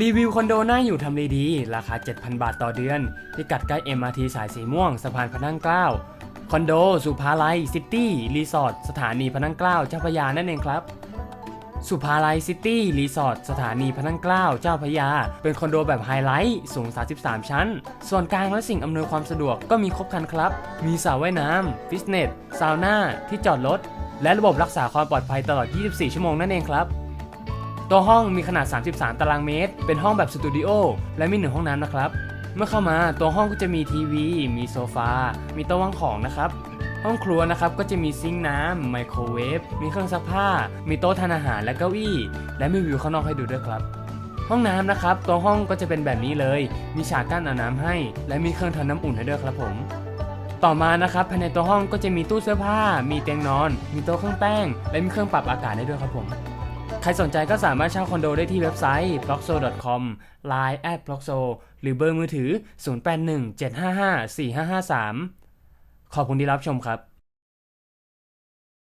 รีวิวคอนโดน่าอยู่ทำเลดี ราคา 7,000 บาทต่อเดือน พิกัดใกล้ MRT สายสีม่วงสะพานพระนั่งเกล้าคอนโด สุภาลัยซิตี้รีสอร์ทสถานีพระนั่งเกล้าเจ้าพระยานั่นเองครับ สุภาลัยซิตี้รีสอร์ทสถานีพระนั่งเกล้าเจ้าพระยา เป็นคอนโดแบบไฮไลท์สูง 33 ชั้น ส่วนกลางและสิ่งอำนวยความสะดวกก็มีครบครันครับ มีสระว่ายน้ำฟิตเนสซาวน่าที่จอดรถและระบบรักษาความปลอดภัยตลอด 24 ชั่วโมงนั่นเองครับ ตัวห้องมีขนาด 33 ตารางเมตร เป็นห้องแบบสตูดิโอและมีหนึ่งห้องน้ำนะครับ เมื่อเข้ามาตัวห้องก็จะมีทีวี มีโซฟา มีโต๊ะวางของนะครับ ห้องครัวนะครับก็จะมีซิงค์น้ำไมโครเวฟ มีเครื่องซักผ้า มีโต๊ะทานอาหารและเก้าอี้ และมีวิวข้างนอกให้ดูด้วยครับ ห้องน้ำนะครับ ตัวห้องก็จะเป็นแบบนี้เลย มีฉากกั้นอาบน้ำให้ และมีเครื่องทำน้ำอุ่นให้ด้วยครับผมต่อมานะครับภายในตัวห้องก็จะมีตู้เสื้อผ้า มีเตียงนอน มีโต๊ะเครื่องแป้ง และมีเครื่องปรับอากาศให้ด้วยครับผม ใครสนใจก็สามารถเช่าคอนโดได้ที่เว็บไซต์ blockso.com line at blockso หรือเบอร์มือถือ 0817554553 ขอบคุณที่รับชมครับ